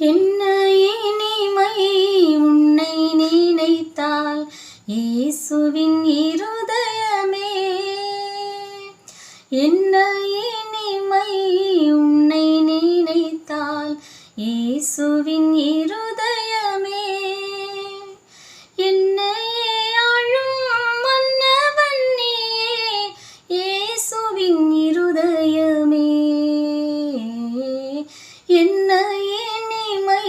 என்ன இனிமை உன்னை நினைத்தால் இயேசுவின் இருதயமே? என்ன இனிமை உன்னை நினைத்தால் இயேசுவின் இருதயமே என்ன இனிமை?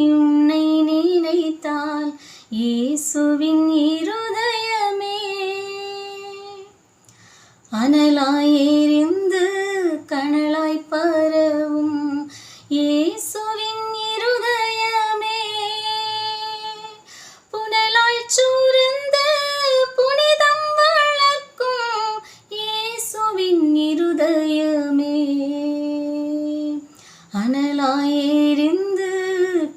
உன்னை நினைத்தால் இயேசுவின் இருதயமே. அனலாய் எரிந்து கனலாய் பரவும் இயேசுவின் இருதயமே. புனலாய் சூழ்ந்து புனிதம் வளர்க்கும் இயேசுவின் இருதயம்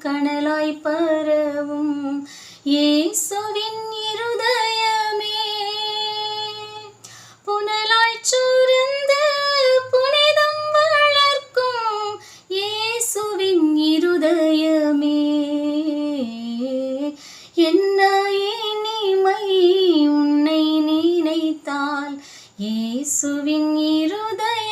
கனலாய் பரவும் இயேசுவின் இருதயமே. புனலாய் சூழ்ந்து புனிதம் வளர்க்கும் இயேசுவின் இருதயமே. என்ன இனிமை உன்னை நினைத்தால் இயேசுவின் இருதயம்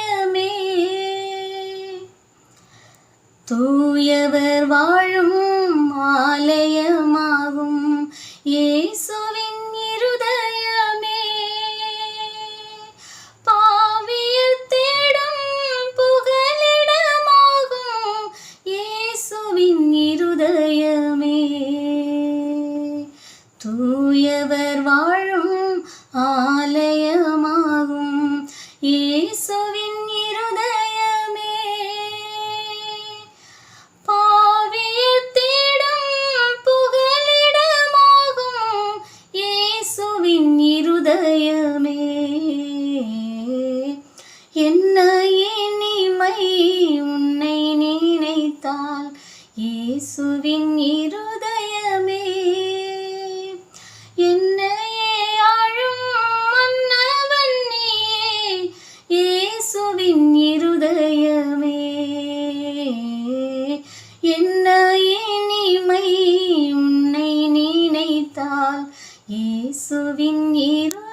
தூயவர் வாழும் ஆலயமாகும். இயேசுவின் இருதயமே. பாவியர் தேடும் புகலிடமாகும் இயேசுவின் இருதயமே. தூயவர் வாழும் ஆ உள்ளமே என்ன இனிமை உன்னை நினைத்தால் இயேசுவின் இருதயமே. என்னையே ஆழும் மன்னவன் நீயே இயேசுவின் இருதயமே. என்ன இனிமை உன்னை நினைத்தால் இயேசுவின் இரு